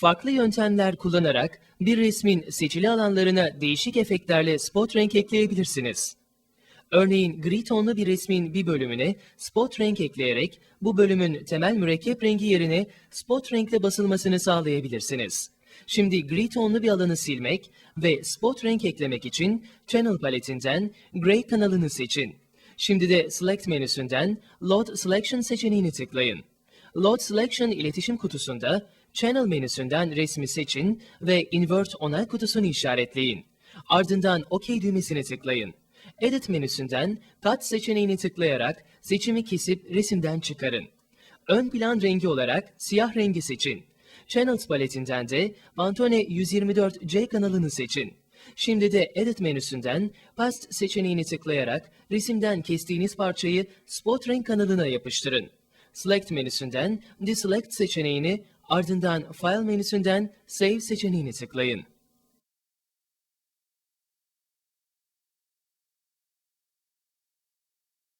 Farklı yöntemler kullanarak bir resmin seçili alanlarına değişik efektlerle spot renk ekleyebilirsiniz. Örneğin gri tonlu bir resmin bir bölümüne spot renk ekleyerek bu bölümün temel mürekkep rengi yerine spot renkle basılmasını sağlayabilirsiniz. Şimdi gri tonlu bir alanı silmek ve spot renk eklemek için Channel paletinden Gray kanalını seçin. Şimdi de Select menüsünden Load Selection seçeneğini tıklayın. Load Selection iletişim kutusunda Channel menüsünden resmi seçin ve Invert onay kutusunu işaretleyin. Ardından OK düğmesini tıklayın. Edit menüsünden Cut seçeneğini tıklayarak seçimi kesip resimden çıkarın. Ön plan rengi olarak siyah rengi seçin. Channels paletinden de Pantone 124C kanalını seçin. Şimdi de Edit menüsünden Past seçeneğini tıklayarak resimden kestiğiniz parçayı Spot renk kanalına yapıştırın. Select menüsünden Deselect seçeneğini ardından File menüsünden Save seçeneğini tıklayın.